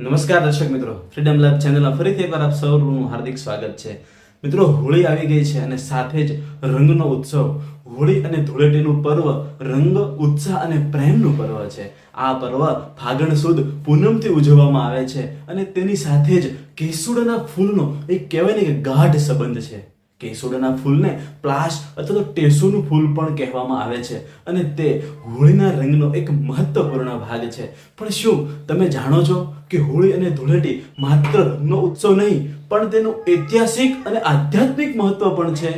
નમસ્કાર દર્શક મિત્રો. ફ્રીડમ લેબ ચેનલમાં ફરીથી એકવાર આપ સૌનું હાર્દિક સ્વાગત છે. મિત્રો, હોળી આવી ગઈ છે અને સાથે જ રંગનો ઉત્સવ. હોળી અને ધૂળેટીનું પર્વ રંગ, ઉત્સાહ અને પ્રેમનું પર્વ છે. આ પર્વ ફાગણ સુદ પૂનમથી ઉજવવામાં આવે છે અને તેની સાથે જ કેસુડના ફૂલનો એક કહેવાય ને કે ગાઢ સંબંધ છે. કેસુડાના ફૂલને પ્લાશ અથવા તો ટેસુનું ફૂલ પણ કહેવામાં આવે છે. અને તે હોળીના રંગનો એક મહત્વપૂર્ણ ભાગ છે. પણ શું તમે જાણો છો કે હોળી અને ધૂળેટી માત્ર રંગનો ઉત્સવ નહીં, પણ તેનું ઐતિહાસિક અને આધ્યાત્મિક મહત્વ પણ છે?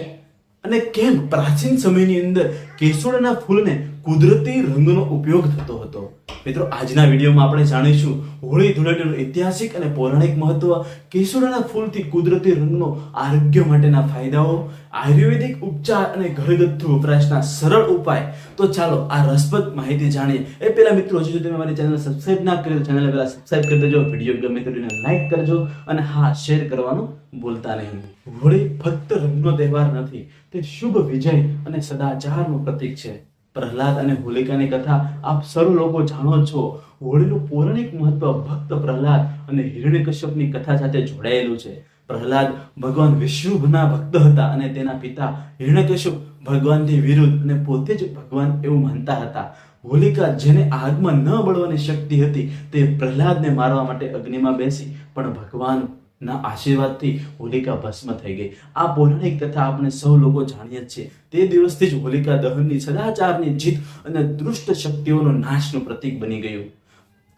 અને કેમ પ્રાચીન સમયની અંદર કેસોડાના ફૂલને કુદરતી રંગનો ઉપયોગ થતો હતો. મિત્રો, આજના વિડીયોમાં આપણે જાણીશું હોળી ધૂળેટીનું ઐતિહાસિક અને પૌરાણિક મહત્વ, કેસુડાના ફૂલથી કુદરતી રંગનો આરોગ્ય માટેના ફાયદાઓ, આયુર્વેદિક ઉપચાર અને ઘરગથ્થુ વપરાશના સરળ ઉપાય. તો ચાલો, આ રસપ્રદ માહિતી જાણીએ. એ પહેલા મિત્રો, હજુ તમે મારી ચેનલ સબસ્ક્રાઇબ ના કરી ચેનલ પહેલા સબસ્ક્રાઇબ કરી દેજો, વીડિયો ગમે તો લાઈક કરજો અને હા, શેર કરવાનું બોલતા નહીં. હોળી ફક્ત રંગનો તહેવાર નથી, તે શુભ વિજય અને સદાચારનું પ્રતીક છે. પ્રહલાદ અને હોલિકાની કથા આપ સર્વ લોકો જાણો છો. હોળીનું પૌરાણિક મહત્વ ભક્ત પ્રહલાદ અને હિરણ્યકશ્યપની કથા સાથે જોડાયેલું છે. પ્રહલાદ ભગવાન વિષ્ણુના ભક્ત હતા અને તેના પિતા હિરણ્યકશ્યપ ભગવાનથી વિરુદ્ધ અને પોતે જ ભગવાન એવું માનતા હતા. હોલિકા જેને આગમાં ન બળવાની શક્તિ હતી તે પ્રહલાદને મારવા માટે અગ્નિમાં બેસી પણ ભગવાન ના આશીર્વાદથી હોલિકા ભસ્મ થઈ ગઈ. આ પૌરાણિક કથા આપણે સૌ લોકો જાણીએ જ છીએ. તે દિવસથી જ હોલિકા દહનની સદાચારની જીત અને દુષ્ટ શક્તિઓનો નાશનું પ્રતીક બની ગયું.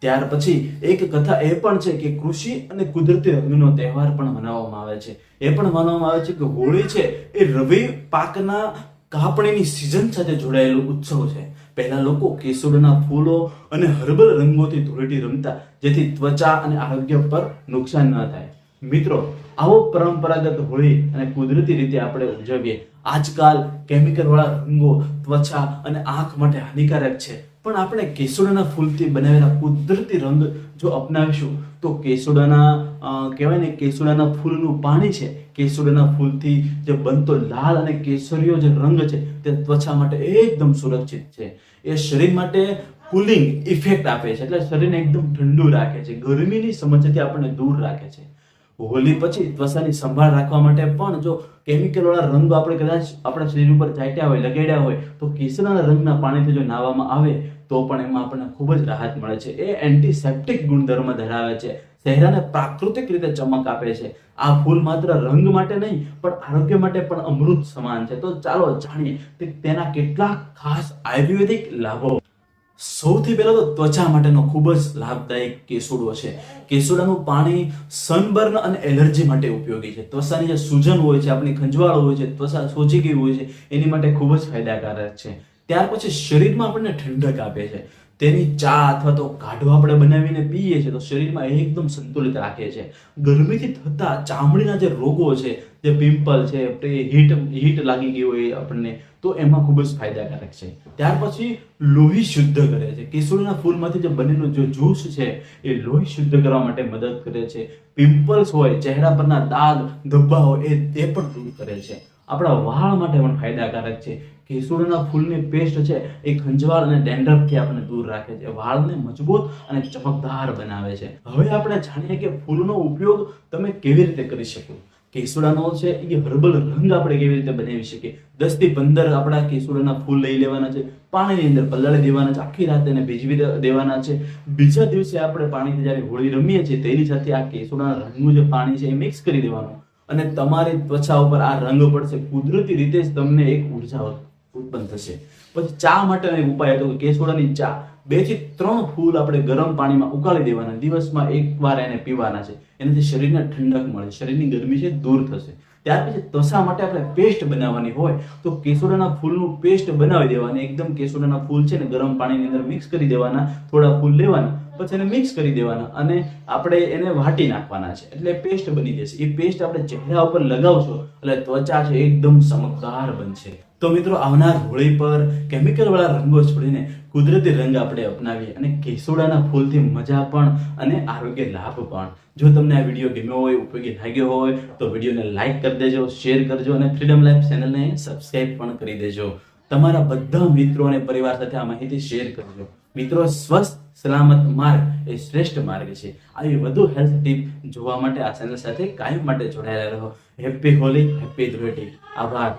ત્યાર પછી એક કથા એ પણ છે કે કૃષિ અને કુદરતી રંગનો તહેવાર પણ મનાવવામાં આવે છે. એ પણ માનવામાં આવે છે કે હોળી છે એ રવિ પાકના કાપણીની સિઝન સાથે જોડાયેલો ઉત્સવ છે. પહેલા લોકો કેસુડના ફૂલો અને હર્બલ રંગોથી ધૂળેટી રમતા, જેથી ત્વચા અને આરોગ્ય પર નુકસાન ન થાય. મિત્રો, આવો પરંપરાગત હોળી અને કુદરતી રીતે આપણે ઉજવીએ. આજકાલ કેમિકલ વાળા રંગો, ત્વચા અને આંખ માટે હાનિકારક છે. પણ આપણે કેસુડાના ફૂલથી બનાવેલા કુદરતી રંગ જો અપનાવીશું, તો કેસુડાના કહેવાય ને કેસુડાના ફૂલનું પાણી છે. કેસુડાના ફૂલથી જે બનતો લાલ અને કેસરીયો જે રંગ છે, તે ત્વચા માટે એકદમ સુરક્ષિત છે. એ શરીર માટે કુલિંગ ઇફેક્ટ આપે છે. એટલે શરીરને એકદમ ઠંડુ રાખે છે. ગરમીની સમસ્યાથી આપણને દૂર રાખે છે. હોલી પછી ત્વચાની સંભાળ રાખવા માટે પણ જો કેમિકલવાળા રંગો આપણે કદાચ આપણા શરીર ઉપર ચાટ્યા હોય, લગાડ્યા હોય, તો કેસરના રંગના પાણીથી જો નાહવામાં આવે, તો પણ એમાં આપણને ખૂબ જ રાહત મળે છે. એ એન્ટીસેપ્ટિક ગુણધર્મ ધરાવે છે. ચહેરાને પ્રાકૃતિક રીતે ચમક આપે છે. આ ફૂલ માત્ર રંગ માટે નહીં, પણ આરોગ્ય માટે પણ અમૃત સમાન છે. તો ચાલો જાણીએ કે તેના કેટલાક ખાસ આયુર્વેદિક લાભો સૌથી પહેલા તો ત્વચા માટેનો ખૂબ જ લાભદાયક કેસુડો છે. કેસુડાનું પાણી સનબર્ન અને એલર્જી માટે ઉપયોગી છે. ત્વચાની જે સૂજન હોય છે, આપણી ખંજવાળ હોય છે, ત્વચા સોજી ગઈ હોય છે, એની માટે ખૂબ જ ફાયદાકારક છે. ત્યાર પછી શરીરમાં આપણને ઠંડક આપે છે. તેની ચા અથવા તો કાઢો આપણે બનાવીને પીએ છીએ તો શરીરમાં એકદમ સંતુલિત રાખે છે. ગરમીથી થતા ચામડીના જે રોગો છે, જે પિમ્પલ છે હીટ હીટ લાગી ગઈ હોય આપણને, તો એમાં ખૂબ જ ફાયદાકારક છે. ત્યાર પછી લોહી શુદ્ધ કરે છે. કેસુડીના ફૂલમાંથી જે બનેલો જે જ્યુસ છે, એ લોહી શુદ્ધ કરવા માટે મદદ કરે છે. પિમ્પલ્સ હોય, ચહેરા પરના દાગ, ધબ્બા હોય, એ તે પણ દૂર કરે છે. આપણા વાળ માટે પણ ફાયદાકારક છે. કેસુડના ફૂલની પેસ્ટ છે, એ ખંજવાળ અને ડેન્ડરથી આપણને દૂર રાખે છે. વાળને મજબૂત અને ચમકદાર બનાવે છે. હવે આપણે જાણીએ કે ફૂલનો ઉપયોગ તમે કેવી રીતે કરી શકો? કેસુડાનો છે એ હર્બલ રંગ આપણે કેવી રીતે બનાવી શકીએ? દસથી પંદર આપણા કેસુડાના ફૂલ લઈ લેવાના છે, પાણીની અંદર પલાળી દેવાના છે, આખી રાત એને ભીજવી દેવાના છે. બીજા દિવસે આપણે પાણીથી જ્યારે હોળી રમીએ છીએ, તેની સાથે આ કેસુડાના રંગનું જે પાણી છે એ મિક્સ કરી દેવાનું. અને તમારી ત્વચા ઉપર આ રંગ પડશે. કુદરતી રીતે જ તમને એક ઊર્જા ઉત્પન્ન થશે. પછી ચા માટેનો એક ઉપાય હતો કે કેસોડાની ચા બેથી ત્રણ ફૂલ આપણે ગરમ પાણીમાં ઉકાળી દેવાના. દિવસમાં એકવાર એને પીવાના છે. એનાથી શરીરને ઠંડક મળે. શરીરની ગરમી છે દૂર થશે. ત્યાર પછી ત્વચા માટે આપણે પેસ્ટ બનાવવાની હોય તો કેસોડાના ફૂલનું પેસ્ટ બનાવી દેવાની. એકદમ કેસોડાના ફૂલ છે ને ગરમ પાણીની અંદર મિક્સ કરી દેવાના. થોડા ફૂલ લેવાના. પછી એને મિક્સ કરી દેવાના અને આપણે એને વાટી નાખવાના છે. એટલે પેસ્ટ બની જશે. એ પેસ્ટ આપણે ચહેરા ઉપર લગાવશો, એટલે ત્વચા છે એકદમ ચમકદાર બનશે. તો મિત્રો, આવનાર હોળી પર કેમિકલવાળા રંગો છોડીને કુદરતી રંગ આપણે અપનાવીએ અને કેસુડાના ફૂલથી મજા પણ અને આરોગ્ય લાભ પણ. જો તમને આ વીડિયો ગમ્યો હોય, ઉપયોગી લાગ્યો હોય, તો વિડીયોને લાઇક કરી દેજો શેર કરજો અને ફ્રીડમ લાઈફ ચેનલને સબસ્ક્રાઈબ પણ કરી દેજો. તમારા બધા મિત્રો અને પરિવાર સાથે આ માહિતી શેર કરજો. મિત્રો, સ્વસ્થ, સલામત માર્ગ એ શ્રેષ્ઠ માર્ગ છે. આવી વધુ હેલ્થ ટીપ જોવા માટે આ ચેનલ સાથે કાયમ માટે જોડાયેલા રહો. હેપી હોલી હેપી ધૂળેટી આભાર.